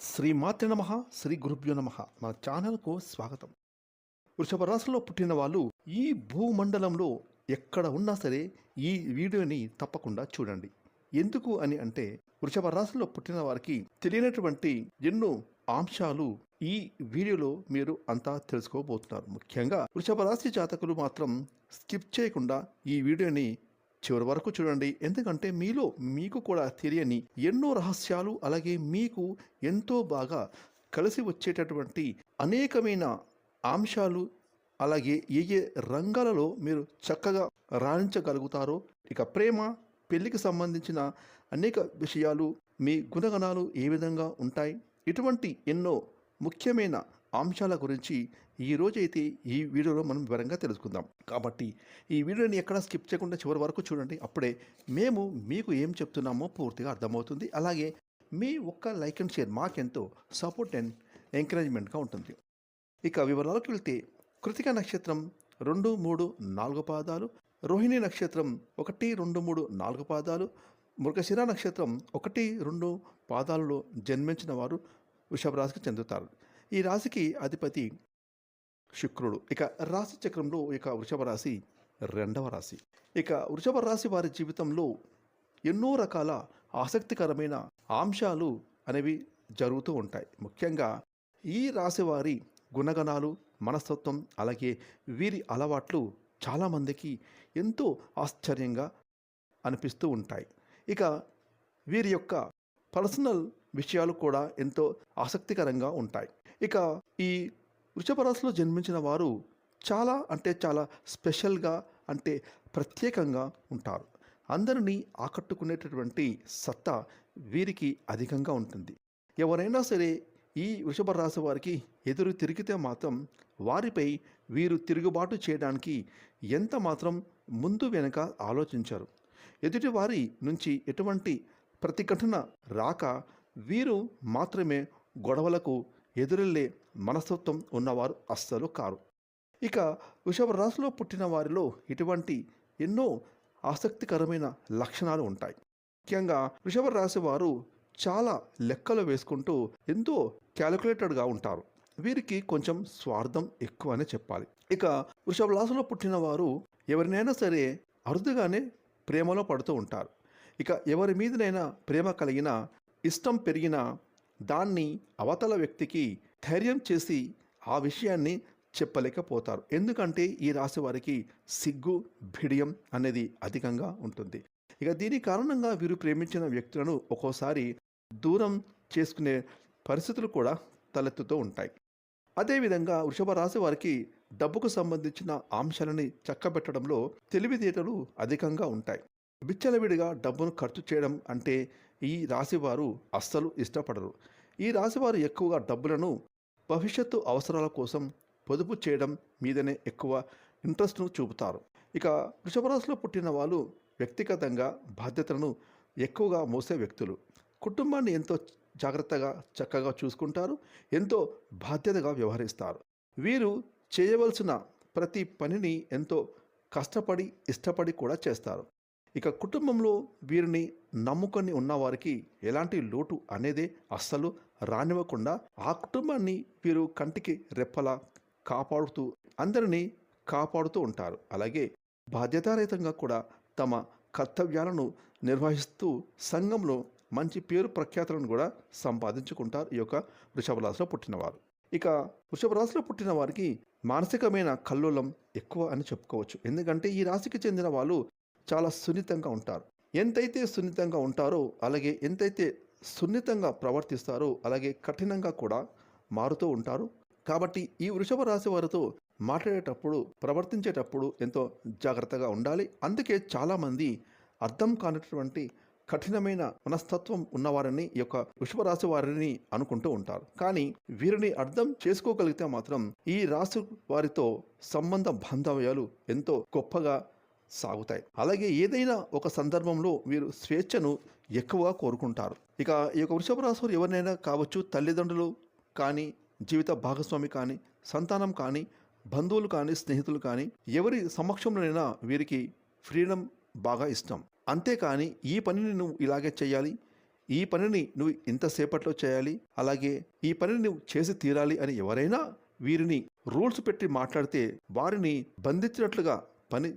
శ్రీ మాతృ నమ శ్రీ గురుభ్యో నమ. మన ఛానల్కు స్వాగతం. వృషభ రాశిలో పుట్టిన వాళ్ళు ఈ భూమండలంలో ఎక్కడ ఉన్నా సరే ఈ వీడియోని తప్పకుండా చూడండి. ఎందుకు అని అంటే వృషభ రాశిలో పుట్టిన వారికి తెలియనటువంటి ఎన్నో అంశాలు ఈ వీడియోలో మీరు అంతా తెలుసుకోబోతున్నారు. ముఖ్యంగా వృషభ రాశి జాతకులు మాత్రం స్కిప్ చేయకుండా ఈ వీడియోని చివరి వరకు చూడండి. ఎందుకంటే మీలో మీకు కూడా తెలియని ఎన్నో రహస్యాలు అలాగే మీకు ఎంతో బాగా కలిసి వచ్చేటటువంటి అనేకమైన అంశాలు అలాగే ఏ ఏ రంగాలలో మీరు చక్కగా రాణించగలుగుతారో ఇక ప్రేమ పెళ్ళికి సంబంధించిన అనేక విషయాలు మీ గుణగణాలు ఏ విధంగా ఉంటాయి? ఇటువంటి ఎన్నో ముఖ్యమైన అంశాల గురించి ఈ రోజైతే ఈ వీడియోలో మనం వివరంగా తెలుసుకుందాం. కాబట్టి ఈ వీడియోని ఎక్కడ స్కిప్ చేయకుండా చివరి వరకు చూడండి. అప్పుడే మేము మీకు ఏం చెప్తున్నామో పూర్తిగా అర్థమవుతుంది. అలాగే మీ ఒక్క లైక్ అండ్ షేర్ మాకెంతో సపోర్ట్ అండ్ ఎంకరేజ్మెంట్గా ఉంటుంది. ఇక వివరాలకు వెళ్తే కృతిక నక్షత్రం రెండు మూడు నాలుగు పాదాలు రోహిణి నక్షత్రం ఒకటి రెండు మూడు నాలుగు పాదాలు మృగశిర నక్షత్రం ఒకటి రెండు పాదాలలో జన్మించిన వారు వృషభ రాశికి చెందుతారు. ఈ రాశికి అధిపతి శుక్రుడు. ఇక రాశి చక్రంలో ఇక వృషభ రాశి రెండవ రాశి. ఇక వృషభ రాశి వారి జీవితంలో ఎన్నో రకాల ఆసక్తికరమైన అంశాలు అనేవి జరుగుతూ ఉంటాయి. ముఖ్యంగా ఈ రాశి వారి గుణగణాలు మనస్తత్వం అలాగే వీరి అలవాట్లు చాలామందికి ఎంతో ఆశ్చర్యంగా అనిపిస్తూ ఉంటాయి. ఇక వీరి యొక్క పర్సనల్ విషయాలు కూడా ఎంతో ఆసక్తికరంగా ఉంటాయి. ఇక ఈ వృషభ రాశిలో జన్మించిన వారు చాలా అంటే చాలా స్పెషల్గా అంటే ప్రత్యేకంగా ఉంటారు. అందరినీ ఆకట్టుకునేటటువంటి సత్తా వీరికి అధికంగా ఉంటుంది. ఎవరైనా సరే ఈ వృషభ రాశి వారికి ఎదురు తిరిగితే మాత్రం వారిపై వీరు తిరుగుబాటు చేయడానికి ఎంత మాత్రం ముందు వెనక ఆలోచించారు. ఎదుటి వారి నుంచి ఎటువంటి ప్రతిఘటన రాక వీరు మాత్రమే గొడవలకు ఎదురెళ్ళే మనస్తత్వం ఉన్నవారు అస్సలు కారు. ఇక వృషభ రాశిలో పుట్టిన వారిలో ఇటువంటి ఎన్నో ఆసక్తికరమైన లక్షణాలు ఉంటాయి. ముఖ్యంగా వృషభ రాశి వారు చాలా లెక్కలు వేసుకుంటూ ఎంతో క్యాలిక్యులేటెడ్గా ఉంటారు. వీరికి కొంచెం స్వార్థం ఎక్కువ అనే చెప్పాలి. ఇక వృషభ రాశిలో పుట్టిన వారు ఎవరినైనా సరే అరుదుగానే ప్రేమలో పడుతూ ఉంటారు. ఇక ఎవరి మీదనైనా ప్రేమ కలిగిన ఇష్టం పెరిగినా దాన్ని అవతల వ్యక్తికి ధైర్యం చేసి ఆ విషయాన్ని చెప్పలేకపోతారు. ఎందుకంటే ఈ రాశి వారికి సిగ్గు భిడియం అనేది అధికంగా ఉంటుంది. ఇక దీని కారణంగా వీరు ప్రేమించిన వ్యక్తులను ఒక్కోసారి దూరం చేసుకునే పరిస్థితులు కూడా తలెత్తుతూ ఉంటాయి. అదేవిధంగా వృషభ రాశి వారికి డబ్బుకు సంబంధించిన అంశాలని చక్కబెట్టడంలో తెలివితేటలు అధికంగా ఉంటాయి. విచ్చలవిడిగా డబ్బును ఖర్చు చేయడం అంటే ఈ రాశివారు అస్సలు ఇష్టపడరు. ఈ రాశివారు ఎక్కువగా డబ్బులను భవిష్యత్తు అవసరాల కోసం పొదుపు చేయడం మీదనే ఎక్కువ ఇంట్రెస్ట్ను చూపుతారు. ఇక వృషభరాశిలో పుట్టిన వాళ్ళు వ్యక్తిగతంగా బాధ్యతలను ఎక్కువగా మోసే వ్యక్తులు. కుటుంబాన్ని ఎంతో జాగ్రత్తగా చక్కగా చూసుకుంటారు ఎంతో బాధ్యతగా వ్యవహరిస్తారు. వీరు చేయవలసిన ప్రతి పనిని ఎంతో కష్టపడి ఇష్టపడి కూడా చేస్తారు. ఇక కుటుంబంలో వీరిని నమ్ముకొని ఉన్నవారికి ఎలాంటి లోటు అనేదే అస్సలు రానివ్వకుండా ఆ కుటుంబాన్ని వీరు కంటికి రెప్పలా కాపాడుతూ అందరినీ కాపాడుతూ ఉంటారు. అలాగే బాధ్యతారహితంగా కూడా తమ కర్తవ్యాలను నిర్వహిస్తూ సంఘంలో మంచి పేరు ప్రఖ్యాతులను కూడా సంపాదించుకుంటారు. ఈ యొక్క వృషభ రాశిలో పుట్టినవారు. ఇక వృషభ రాశిలో పుట్టిన వారికి మానసికమైన కల్లోలం ఎక్కువ అని చెప్పుకోవచ్చు. ఎందుకంటే ఈ రాశికి చెందిన వాళ్ళు చాలా సున్నితంగా ఉంటారు. ఎంతైతే సున్నితంగా ఉంటారో అలాగే ఎంతైతే సున్నితంగా ప్రవర్తిస్తారో అలాగే కఠినంగా కూడా మారుతూ ఉంటారు. కాబట్టి ఈ వృషభ రాశి వారితో మాట్లాడేటప్పుడు ప్రవర్తించేటప్పుడు ఎంతో జాగ్రత్తగా ఉండాలి. అందుకే చాలామంది అర్థం కానటువంటి కఠినమైన మనస్తత్వం ఉన్నవారిని ఈ యొక్క వృషభ రాశి వారిని అనుకుంటూ ఉంటారు. కానీ వీరిని అర్థం చేసుకోగలిగితే మాత్రం ఈ రాశి వారితో సంబంధ బాంధవ్యాలు ఎంతో గొప్పగా సాగుతాయి. అలాగే ఏదైనా ఒక సందర్భంలో వీరు స్వేచ్ఛను ఎక్కువగా కోరుకుంటారు. ఇక ఈ యొక్క వృషభ రాశి ఎవరినైనా కావచ్చు తల్లిదండ్రులు కానీ జీవిత భాగస్వామి కానీ సంతానం కానీ బంధువులు కానీ స్నేహితులు కానీ ఎవరి సమక్షంలోనైనా వీరికి ఫ్రీడమ్ బాగా ఇష్టం. అంతేకాని ఈ పనిని నువ్వు ఇలాగే చేయాలి ఈ పనిని నువ్వు ఇంతసేపట్లో చేయాలి అలాగే ఈ పనిని నువ్వు చేసి తీరాలి అని ఎవరైనా వీరిని రూల్స్ పెట్టి మాట్లాడితే వారిని బంధించినట్లుగా పని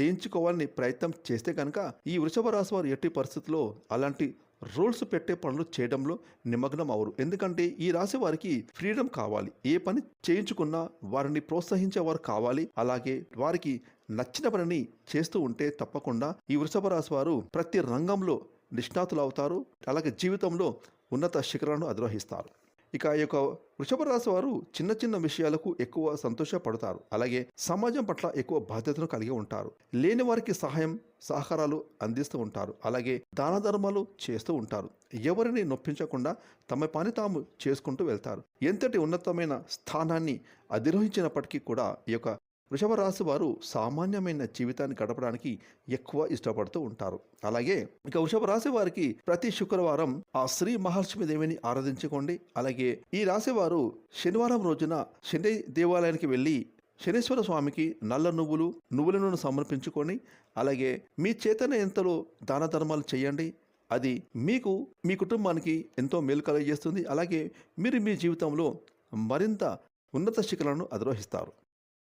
చేయించుకోవాలని ప్రయత్నం చేస్తే కనుక ఈ వృషభ రాశి వారు ఎట్టి పరిస్థితుల్లో అలాంటి రూల్స్ పెట్టే పనులు చేయడంలో నిమగ్నం అవరు. ఎందుకంటే ఈ రాశి వారికి ఫ్రీడమ్ కావాలి. ఏ పని చేయించుకున్నా వారిని ప్రోత్సహించేవారు కావాలి. అలాగే వారికి నచ్చిన పనిని చేస్తూ ఉంటే తప్పకుండా ఈ వృషభ రాశి వారు ప్రతి రంగంలో నిష్ణాతులు అవుతారు. అలాగే జీవితంలో ఉన్నత శిఖరాలను అధిరోహిస్తారు. ఇక ఈ యొక్క వృషభ రాశి వారు చిన్న చిన్న విషయాలకు ఎక్కువ సంతోషపడతారు. అలాగే సమాజం పట్ల ఎక్కువ బాధ్యతను కలిగి ఉంటారు. లేని వారికి సహాయం సహకారాలు అందిస్తూ ఉంటారు. అలాగే దాన ధర్మాలు చేస్తూ ఉంటారు. ఎవరిని నొప్పించకుండా తమ పని తాము చేసుకుంటూ వెళ్తారు. ఎంతటి ఉన్నతమైన స్థానాన్ని అధిరోహించినప్పటికీ కూడా ఈ యొక్క వృషభ రాశి వారు సామాన్యమైన జీవితాన్ని గడపడానికి ఎక్కువ ఇష్టపడుతూ ఉంటారు. అలాగే ఇక వృషభ రాశి వారికి ప్రతి శుక్రవారం ఆ శ్రీ మహాలక్ష్మి దేవిని ఆరాధించుకోండి. అలాగే ఈ రాశి వారు శనివారం రోజున శని దేవాలయానికి వెళ్ళి శనీశ్వర స్వామికి నల్ల నువ్వులు నువ్వుల నూనె సమర్పించుకొని అలాగే మీ చేతన ఎంతలో దాన ధర్మాలు చేయండి. అది మీకు మీ కుటుంబానికి ఎంతో మేలు కలుగజేస్తుంది. అలాగే మీరు మీ జీవితంలో మరింత ఉన్నత శిఖరాలను అధిరోహిస్తారు.